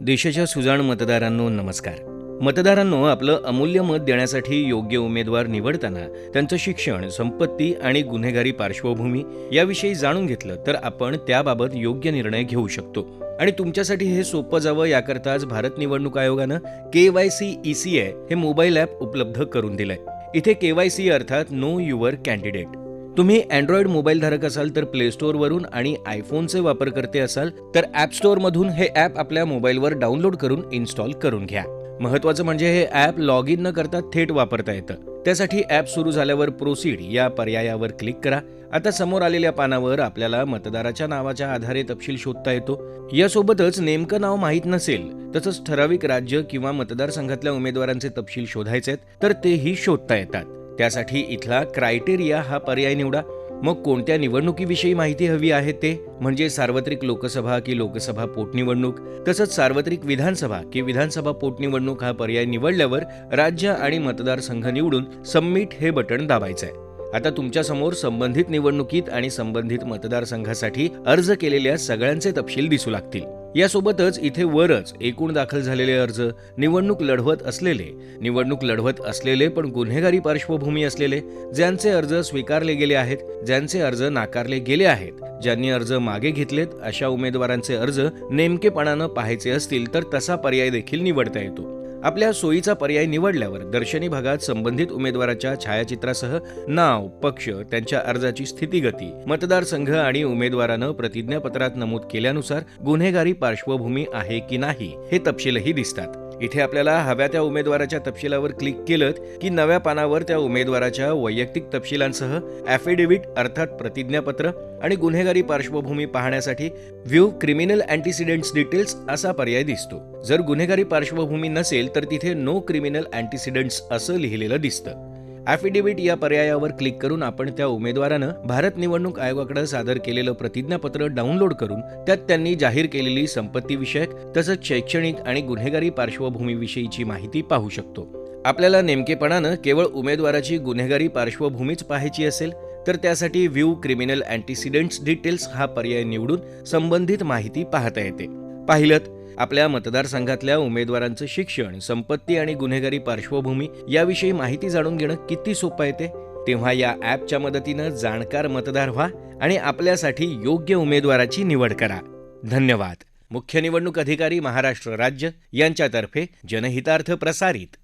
देशाच्या सुजाण मतदारांनो नमस्कार. मतदारांनो आपलं अमूल्य मत देण्यासाठी योग्य उमेदवार निवडताना त्यांचं शिक्षण संपत्ती आणि गुन्हेगारी पार्श्वभूमी याविषयी जाणून घेतलं तर आपण त्याबाबत योग्य निर्णय घेऊ शकतो. आणि तुमच्यासाठी हे सोपं जावं याकरताच भारत निवडणूक आयोगानं K Y C E C I हे मोबाईल ॲप उपलब्ध करून दिलंय. इथे के वाय सी अर्थात नो युअर कॅन्डिडेट. तुम्ही अँड्रॉइड मोबाईल धारक असाल तर प्ले स्टोअरवरून आणि आयफोनचे वापरकर्ते असाल तर ॲप स्टोअरमधून हे ॲप आपल्या मोबाईलवर डाउनलोड करून इन्स्टॉल करून घ्या. महत्वाचं म्हणजे हे ॲप लॉग इन न करता थेट वापरता येतं. त्यासाठी ॲप सुरू झाल्यावर प्रोसीड या पर्यायावर क्लिक करा. आता समोर आलेल्या पानावर आपल्याला मतदाराच्या नावाच्या आधारे तपशील शोधता येतो. यासोबतच नेमकं नाव माहीत नसेल तसंच ठराविक राज्य किंवा मतदारसंघातल्या उमेदवारांचे तपशील शोधायचे आहेत तर तेही शोधता येतात. त्यासाठी इथला क्रायटेरिया हा पर्याय निवडा. मग कोणत्या निवडणुकीविषयी माहिती हवी आहे ते? म्हणजे सार्वत्रिक लोकसभा की लोकसभा पोटनिवडणूक? तसंच सार्वत्रिक विधानसभा की विधानसभा पोटनिवडणूक हा पर्याय निवडल्यावर राज्य आणि मतदारसंघ निवडून सबमिट हे बटन दाबायचं आहे आता तुमच्यासमोर संबंधित निवडणुकीत आणि संबंधित मतदारसंघासाठी अर्ज केलेल्या सगळ्यांचे तपशील दिसू लागतील. यासोबतच इथे वरच एकूण दाखल झालेले अर्ज निवडणूक लढवत असलेले निवडणूक लढवत असलेले पण गुन्हेगारी पार्श्वभूमी असलेले ज्यांचे अर्ज स्वीकारले गेले आहेत ज्यांचे अर्ज नाकारले गेले आहेत ज्यांनी अर्ज मागे घेतलेत अशा उमेदवारांचे अर्ज नेमकेपणानं पाहायचे असतील तर तसा पर्याय देखील निवडता येतो. आपल्या सोयीचा पर्याय निवडल्यावर दर्शनी भागात संबंधित उमेदवाराच्या छायाचित्रासह नाव पक्ष त्यांच्या अर्जाची स्थितीगती मतदारसंघ आणि उमेदवारानं प्रतिज्ञापत्रात नमूद केल्यानुसार गुन्हेगारी पार्श्वभूमी आहे की नाही हे तपशीलही दिसतात. इथे आपल्याला हव्या त्या उमेदवाराच्या तपशिलावर क्लिक केलं की नव्या पानावर त्या उमेदवाराच्या वैयक्तिक तपशिलांसह ॲफिडेव्हिट अर्थात प्रतिज्ञापत्र आणि गुन्हेगारी पार्श्वभूमी पाहण्यासाठी व्ह्यू क्रिमिनल अँटीसिडेंट्स डिटेल्स असा पर्याय दिसतो. जर गुन्हेगारी पार्श्वभूमी नसेल तर तिथे नो क्रिमिनल अँटीसिडेंट्स असं लिहिलेलं दिसतं. ॲफिडेव्हिट या पर्यायावर क्लिक करून आपण त्या उमेदवारानं भारत निवडणूक आयोगाकडे सादर केलेलं प्रतिज्ञापत्र डाउनलोड करून त्यात त्यांनी जाहीर केलेली संपत्तीविषयक तसंच शैक्षणिक आणि गुन्हेगारी पार्श्वभूमीविषयीची माहिती पाहू शकतो. आपल्याला नेमकेपणानं केवळ उमेदवाराची गुन्हेगारी पार्श्वभूमीच पाहायची असेल तर त्यासाठी व्ह्यू क्रिमिनल अँटीसिडेंट्स डिटेल्स हा पर्याय निवडून संबंधित माहिती पाहता येते. पाहिलं आपल्या मतदारसंघातल्या उमेदवारांचं शिक्षण संपत्ती आणि गुन्हेगारी पार्श्वभूमी याविषयी माहिती जाणून घेणं किती सोपं येते तेव्हा या ॲपच्या मदतीनं जाणकार मतदार व्हा आणि आपल्यासाठी योग्य उमेदवाराची निवड करा. धन्यवाद. मुख्य निवडणूक अधिकारी महाराष्ट्र राज्य यांच्यातर्फे जनहितार्थ प्रसारित.